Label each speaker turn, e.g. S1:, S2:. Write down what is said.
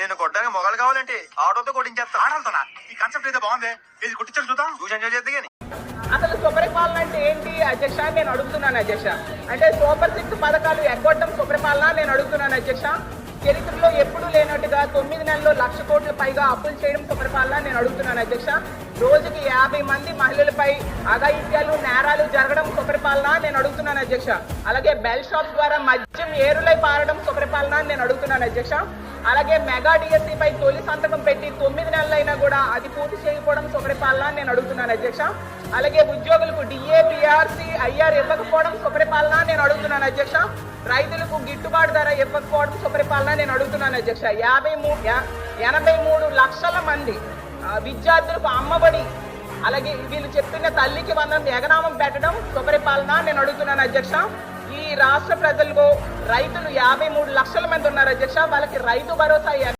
S1: నేను కొట్టడానికి మొగలు కావాలంటే ఆటోతో కొట్టించేస్తా.
S2: ఆడాలతోనా ఈ కాన్సెప్ట్ అయితే బాగుంది. ఇది కుట్టించండి చూద్దాం.
S1: చూసి ఎంజాయ్ చేద్ది కానీ.
S3: అసలు సుపరిపాలన అంటే ఏంటి అధ్యక్ష? నేను అడుగుతున్నాను అధ్యక్ష. అంటే సూపర్ సిక్స్ పథకాలు ఎగ్గొట్టడం సుపరిపాలన అని నేను అడుగుతున్నాను అధ్యక్ష. చరిత్రలో ఎప్పుడూ లేనట్టుగా తొమ్మిది నెలల్లో లక్ష కోట్ల పైగా అప్పులు చేయడం సుపరిపాలన నేను అడుగుతున్నాను అధ్యక్ష. రోజుకి యాభై మంది మహిళలపై అఘాయిత్యాలు నేరాలు జరగడం సుపరిపాలన నేను అడుగుతున్నాను అధ్యక్ష. అలాగే బెల్ షాప్ ద్వారా మద్యం ఏరులై పారడం సుపరిపాలన నేను అడుగుతున్నాను అధ్యక్ష. అలాగే మెగా డిఎస్సిపై తొలి సంతకం పెట్టి తొమ్మిది నెలలైనా కూడా అది పూర్తి చేయకపోవడం సుపరిపాలన నేను అడుగుతున్నాను అధ్యక్ష. అలాగే ఉద్యోగులకు డిఏ పిఆర్సి ఐఆర్ ఇవ్వకపోవడం సుపరిపాలన నేను అడుగుతున్నాను అధ్యక్ష. రైతులకు గిట్టుబాటు ధర ఇవ్వకపోవడం సుపరిపాలన నేను అడుగుతున్నాను అధ్యక్ష. యాభై మూడు ఎనభై మూడు లక్షల మంది విద్యార్థులకు అమ్మబడి అలాగే వీళ్ళు చెప్తున్న తల్లికి వందనం ఎగనామం పెట్టడం సుపరిపాలన నేను అడుగుతున్నాను అధ్యక్ష. ఈ రాష్ట్ర ప్రజలకు రైతులు యాభై మూడు లక్షల మంది ఉన్నారు అధ్యక్ష. వాళ్ళకి రైతు భరోసా